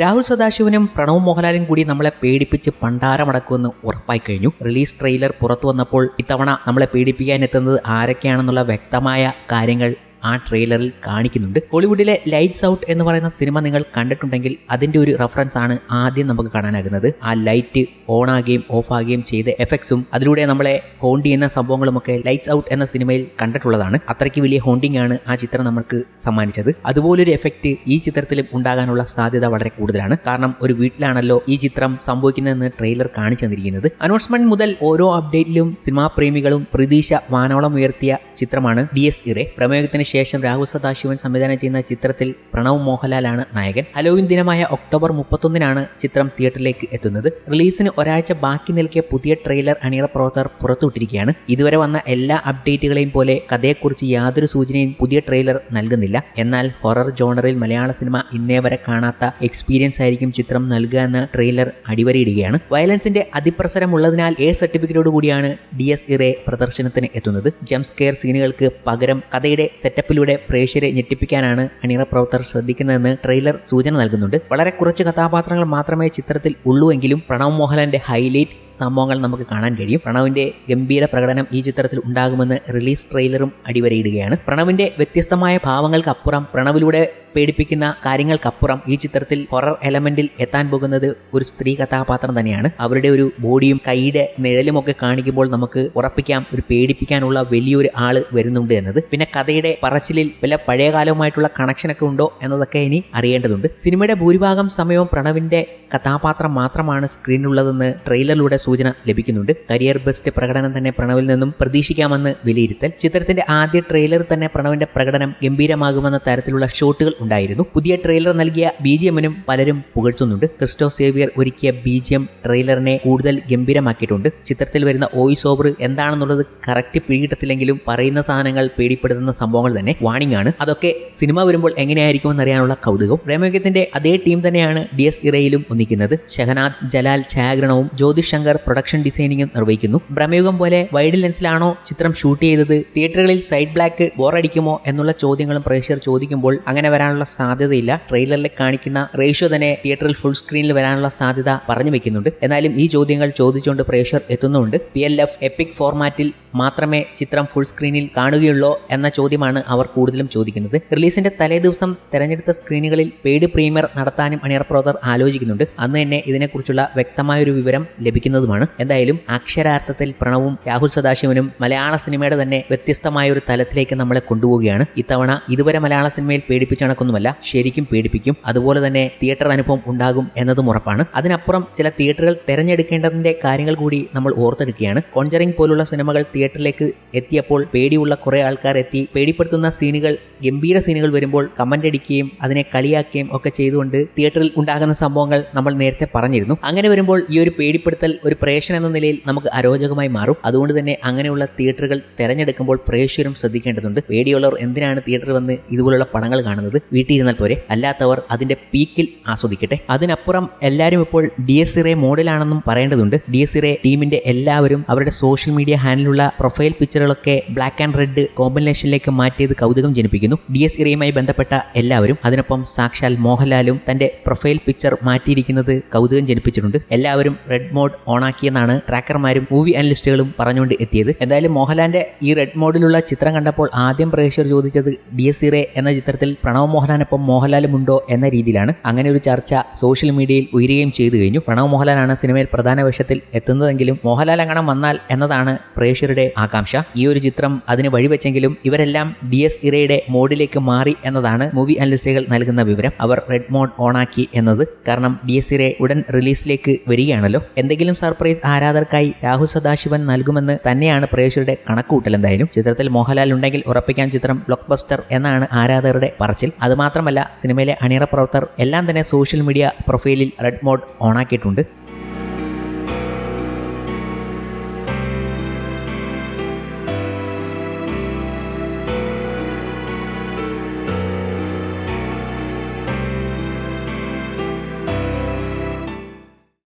രാഹുൽ സദാശിവനും പ്രണവ് മോഹൻലാലും കൂടി നമ്മളെ പേടിപ്പിച്ച് പണ്ടാരമടക്കുമെന്ന് ഉറപ്പായി കഴിഞ്ഞു. റിലീസ് ട്രെയിലർ പുറത്തു വന്നപ്പോൾ ഇത്തവണ നമ്മളെ പേടിപ്പിക്കാൻ എത്തുന്നത് ആരൊക്കെയാണെന്നുള്ള വ്യക്തമായ കാര്യങ്ങൾ ആ ട്രെയിലറിൽ കാണിക്കുന്നുണ്ട്. ഹോളിവുഡിലെ ലൈറ്റ്സ് ഔട്ട് എന്ന് പറയുന്ന സിനിമ നിങ്ങൾ കണ്ടിട്ടുണ്ടെങ്കിൽ അതിന്റെ ഒരു റെഫറൻസ് ആണ് ആദ്യം നമുക്ക് കാണാനാകുന്നത്. ആ ലൈറ്റ് ഓൺ ആകുകയും ഓഫ് ആകുകയും ചെയ്ത എഫക്ട്സും അതിലൂടെ നമ്മളെ ഹോണ്ടി എന്ന സംഭവങ്ങളുമൊക്കെ ലൈറ്റ്സ് ഔട്ട് എന്ന സിനിമയിൽ കണ്ടിട്ടുള്ളതാണ്. അത്രയ്ക്ക് വലിയ ഹോണ്ടിങ് ആണ് ആ ചിത്രം നമുക്ക് സമ്മാനിച്ചത്. അതുപോലൊരു എഫക്റ്റ് ഈ ചിത്രത്തിലും ഉണ്ടാകാനുള്ള സാധ്യത വളരെ കൂടുതലാണ്. കാരണം ഒരു വീട്ടിലാണല്ലോ ഈ ചിത്രം സംഭവിക്കുന്നതെന്ന് ട്രെയിലർ കാണിച്ചു തന്നിരിക്കുന്നത്. അനൗൺസ്മെന്റ് മുതൽ ഓരോ അപ്ഡേറ്റിലും സിനിമാ പ്രേമികളും പ്രതീക്ഷ വാനോളം ഉയർത്തിയ ചിത്രമാണ് ഡി എസ് ഇറെ. പ്രമേയത്തിന് ശേഷം രാഹുൽ സദാശിവൻ സംവിധാനം ചെയ്യുന്ന ചിത്രത്തിൽ പ്രണവ് മോഹൻലാലാണ് നായകൻ. ഹലോവിൻ ദിനമായ ഒക്ടോബർ മുപ്പത്തൊന്നിനാണ് ചിത്രം തിയേറ്ററിലേക്ക് എത്തുന്നത്. റിലീസിന് ഒരാഴ്ച ബാക്കി നിൽക്കിയ പുതിയ ട്രെയിലർ അണിയറ പ്രവർത്തകർ പുറത്തുവിട്ടിരിക്കുകയാണ്. ഇതുവരെ വന്ന എല്ലാ അപ്ഡേറ്റുകളെയും പോലെ കഥയെക്കുറിച്ച് യാതൊരു സൂചനയും പുതിയ ട്രെയിലർ നൽകുന്നില്ല. എന്നാൽ ഹൊറർ ജോണറിൽ മലയാള സിനിമ ഇന്നേ വരെ കാണാത്ത എക്സ്പീരിയൻസ് ആയിരിക്കും ചിത്രം നൽകുക എന്ന ട്രെയിലർ അടിവരയിടുകയാണ്. വയലൻസിന്റെ അതിപ്രസരമുള്ളതിനാൽ എ സർട്ടിഫിക്കറ്റോട് കൂടിയാണ് ഡി എസ് ഇറെ പ്രദർശനത്തിന് എത്തുന്നത്. ജംസ്കെയർ സീനുകൾക്ക് പകരം കഥയുടെ സെറ്റപ്പിലൂടെ പ്രേക്ഷരെ ഞെട്ടിപ്പിക്കാനാണ് അണിയറ പ്രവർത്തകർ ശ്രദ്ധിക്കുന്നതെന്ന് ട്രെയിലർ സൂചന നൽകുന്നുണ്ട്. വളരെ കുറച്ച് കഥാപാത്രങ്ങൾ മാത്രമേ ചിത്രത്തിൽ ഉള്ളൂവെങ്കിലും പ്രണവ് മോഹൻലാലിന്റെ ഹൈലൈറ്റ് സംഭവങ്ങൾ നമുക്ക് കാണാൻ കഴിയും. പ്രണവിന്റെ ഗംഭീര പ്രകടനം ഈ ചിത്രത്തിൽ ഉണ്ടാകുമെന്ന് റിലീസ് ട്രെയിലറും അടിവരയിടുകയാണ്. പ്രണവിന്റെ വ്യത്യസ്തമായ ഭാവങ്ങൾക്കപ്പുറം പ്രണവിലൂടെ പേടിപ്പിക്കുന്ന കാര്യങ്ങൾക്കപ്പുറം ഈ ചിത്രത്തിൽ ഹൊറർ എലമെന്റിൽ എത്താൻ പോകുന്നത് ഒരു സ്ത്രീ കഥാപാത്രം തന്നെയാണ്. അവരുടെ ഒരു ബോഡിയും കൈയുടെ നിഴലും ഒക്കെ കാണിക്കുമ്പോൾ നമുക്ക് ഉറപ്പിക്കാം ഒരു പേടിപ്പിക്കാനുള്ള വലിയൊരു ആൾ വരുന്നുണ്ട് എന്നത്. പിന്നെ കഥയുടെ പറച്ചിലിൽ വല്ല പഴയകാലവുമായിട്ടുള്ള കണക്ഷനൊക്കെ ഉണ്ടോ എന്നതൊക്കെ ഇനി അറിയേണ്ടതുണ്ട്. സിനിമയുടെ ഭൂരിഭാഗം സമയവും പ്രണവിന്റെ കഥാപാത്രം മാത്രമാണ് സ്ക്രീനിലുള്ളതെന്ന് ട്രെയിലറിലൂടെ സൂചന ലഭിക്കുന്നുണ്ട്. കരിയർ ബെസ്റ്റ് പ്രകടനം തന്നെ പ്രണവിൽ നിന്നും പ്രതീക്ഷിക്കാമെന്ന് വിലയിരുത്തൽ. ചിത്രത്തിന്റെ ആദ്യ ട്രെയിലറിൽ തന്നെ പ്രണവിന്റെ പ്രകടനം ഗംഭീരമാകുമെന്ന തരത്തിലുള്ള ഷോട്ടുകൾ ഉണ്ടായിരുന്നു. പുതിയ ട്രെയിലർ നൽകിയ ബി ജി എമ്മിനും പലരും പുകഴ്ത്തുന്നുണ്ട്. ക്രിസ്റ്റോ സേവിയർ ഒരുക്കിയ ബി ജി എം ട്രെയിലറിനെ കൂടുതൽ ഗംഭീരമാക്കിയിട്ടുണ്ട്. ചിത്രത്തിൽ വരുന്ന വോയിസ് ഓവർ എന്താണെന്നുള്ളത് കറക്റ്റ് പിടികിട്ടത്തില്ലെങ്കിലും പറയുന്ന സാധനങ്ങൾ പേടിപ്പെടുത്തുന്ന സംഭവങ്ങൾ തന്നെ വാണിംഗ് ആണ്. അതൊക്കെ സിനിമ വരുമ്പോൾ എങ്ങനെയായിരിക്കും അറിയാനുള്ള കൗതുകം. പ്രേമയോഗത്തിന്റെ അതേ ടീം തന്നെയാണ് ഡി എസ് ഇറയിലും ഒന്നിക്കുന്നത്. ഷഹനാദ് ജലാൽ ഛായാഗ്രഹണവും ജ്യോതിഷ് ശങ്കർ പ്രൊഡക്ഷൻ ഡിസൈനിങ്ങും നിർവഹിക്കുന്നു. ബ്രഹ്മയുഗം പോലെ വൈഡ് ലെൻസിലാണോ ചിത്രം ഷൂട്ട് ചെയ്തത്? തിയേറ്ററുകളിൽ സൈഡ് ബ്ലാക്ക് ബോറടിക്കുമോ എന്നുള്ള ചോദ്യങ്ങളും പ്രേക്ഷകർ ചോദിക്കുമ്പോൾ അങ്ങനെ വരാനുള്ള സാധ്യതയില്ല. ട്രെയിലറിൽ കാണിക്കുന്ന റേഷ്യോ തന്നെ തിയേറ്ററിൽ ഫുൾ സ്ക്രീനിൽ വരാനുള്ള സാധ്യത പറഞ്ഞു വെക്കുന്നുണ്ട്. എന്നാലും ഈ ചോദ്യങ്ങൾ ചോദിച്ചുകൊണ്ട് പ്രേക്ഷകർ എത്തുന്നുണ്ട്. പി എൽ എഫ് എപ്പിക് ഫോർമാറ്റിൽ മാത്രമേ ചിത്രം ഫുൾ സ്ക്രീനിൽ കാണുകയുള്ളൂ എന്ന ചോദ്യമാണ് അവർ കൂടുതലും ചോദിക്കുന്നത്. റിലീസിന്റെ തലേ ദിവസം തെരഞ്ഞെടുത്ത സ്ക്രീനുകളിൽ പെയ്ഡ് പ്രീമിയർ നടത്താനും അണിയർ പ്രവർത്തകർ ആലോചിക്കുന്നുണ്ട്. അന്ന് തന്നെ ഇതിനെക്കുറിച്ചുള്ള വ്യക്തമായൊരു വിവരം ലഭിക്കുന്നതുമാണ്. എന്തായാലും അക്ഷരാർത്ഥത്തിൽ പ്രണവും രാഹുൽ സദാശിവനും മലയാള സിനിമയുടെ തന്നെ വ്യത്യസ്തമായ ഒരു തലത്തിലേക്ക് നമ്മളെ കൊണ്ടുപോവുകയാണ്. ഇത്തവണ ഇതുവരെ മലയാള സിനിമയിൽ പേടിപ്പിച്ച് കണക്കൊന്നുമല്ല ശരിക്കും പേടിപ്പിക്കും അതുപോലെ തന്നെ തിയേറ്റർ അനുഭവം ഉണ്ടാകും എന്നതും ഉറപ്പാണ്. അതിനപ്പുറം ചില തിയേറ്ററുകൾ തിരഞ്ഞെടുക്കേണ്ടതിന്റെ കാര്യങ്ങൾ കൂടി നമ്മൾ ഓർത്തെടുക്കുകയാണ്. കോൺജറിംഗ് പോലുള്ള സിനിമകൾ തിയേറ്ററിലേക്ക് എത്തിയപ്പോൾ പേടിയുള്ള കുറെ ആൾക്കാർ എത്തി. പേടിപ്പെടുത്തുന്ന സീനുകൾ ഗംഭീര സീനുകൾ വരുമ്പോൾ കമന്റ് അടിക്കുകയും അതിനെ കളിയാക്കുകയും ഒക്കെ ചെയ്തുകൊണ്ട് തിയേറ്ററിൽ ഉണ്ടാകുന്ന സംഭവങ്ങൾ നമ്മൾ നേരത്തെ പറഞ്ഞിരുന്നു. അങ്ങനെ വരുമ്പോൾ ഈ ഒരു പേടിപ്പെടുത്തൽ ഒരു പ്രേക്ഷകൻ എന്ന നിലയിൽ നമുക്ക് അരോചകമായി മാറും. അതുകൊണ്ട് തന്നെ അങ്ങനെയുള്ള തിയേറ്ററുകൾ തിരഞ്ഞെടുക്കുമ്പോൾ പ്രേക്ഷകരും ശ്രദ്ധിക്കേണ്ടതുണ്ട്. പേടിയുള്ളവർ എന്തിനാണ് തിയേറ്ററിൽ വന്ന് ഇതുപോലുള്ള പടങ്ങൾ കാണുന്നത്? വീട്ടിൽ പോരെ. അല്ലാത്തവർ അതിന്റെ പീക്കിൽ ആസ്വദിക്കട്ടെ. അതിനപ്പുറം എല്ലാവരും ഇപ്പോൾ ഡി എസ് ഇറെ മോഡലാണെന്നും പറയേണ്ടതുണ്ട്. ഡി എസ് ഇറെ ടീമിന്റെ എല്ലാവരും അവരുടെ സോഷ്യൽ മീഡിയ ഹാൻഡിലുള്ള പ്രൊഫൈൽ പിക്ചറുകളൊക്കെ ബ്ലാക്ക് ആൻഡ് റെഡ് കോമ്പിനേഷനിലേക്ക് മാറ്റിയത് കൗതുകം ജനിപ്പിക്കുന്നു. ഡി എസ് ഇറയുമായി ബന്ധപ്പെട്ട എല്ലാവരും അതിനൊപ്പം സാക്ഷാൽ മോഹൻലാലും തന്റെ പ്രൊഫൈൽ പിക്ചർ മാറ്റിയിരിക്കുന്നത് കൗതുകം ജനിപ്പിച്ചിട്ടുണ്ട്. എല്ലാവരും റെഡ് മോഡ് ഓണാക്കിയെന്നാണ് ട്രാക്കർമാരും മൂവി അനലിസ്റ്റുകളും പറഞ്ഞുകൊണ്ട് എത്തിയത്. എന്തായാലും മോഹൻലാലിന്റെ ഈ റെഡ് മോഡിലുള്ള ചിത്രം കണ്ടപ്പോൾ ആദ്യം പ്രേക്ഷകർ ചോദിച്ചത് ഡി എസ് ഇറേ എന്ന ചിത്രത്തിൽ പ്രണവ് മോഹൻലാലിനൊപ്പം മോഹൻലാലും ഉണ്ടോ എന്ന രീതിയിലാണ് അങ്ങനെ ഒരു ചർച്ച സോഷ്യൽ മീഡിയയിൽ ഉയരുകയും ചെയ്തു കഴിഞ്ഞു. പ്രണവ് മോഹൻലാലാണ് സിനിമയിൽ പ്രധാന വേഷത്തിൽ എത്തുന്നതെങ്കിലും മോഹൻലാൽ അങ്ങനെ വന്നാൽ എന്നതാണ് പ്രേക്ഷകരുടെ ആകാംക്ഷ. ഈ ഒരു ചിത്രം അതിന് വഴിവെച്ചെങ്കിലും ഇവരെല്ലാം ഡി എസ് ഇറയുടെ മോഡിലേക്ക് മാറി എന്നതാണ് മൂവി അനലിസ്റ്റുകൾ നൽകുന്ന വിവരം. അവർ റെഡ് മോഡ് ഓണാക്കി എന്നത് കാരണം ഡി എസ് ഇറെ ഉടൻ റിലീസിലേക്ക് വരികയാണല്ലോ. എന്തെങ്കിലും സർപ്രൈസ് ആരാധകർക്കായി രാഹുൽ സദാശിവൻ നൽകുമെന്ന് തന്നെയാണ് പ്രേക്ഷകരുടെ കണക്കുകൂട്ടൽ എന്തായാലും. ചിത്രത്തിൽ മോഹൻലാൽ ഉണ്ടെങ്കിൽ ഉറപ്പിക്കാൻ ചിത്രം ബ്ലോക്ക് ബസ്റ്റർ എന്നാണ് ആരാധകരുടെ പറച്ചിൽ. അതുമാത്രമല്ല സിനിമയിലെ അണിയറ പ്രവർത്തകർ എല്ലാം തന്നെ സോഷ്യൽ മീഡിയ പ്രൊഫൈലിൽ റെഡ് മോഡ് ഓണാക്കിയിട്ടുണ്ട്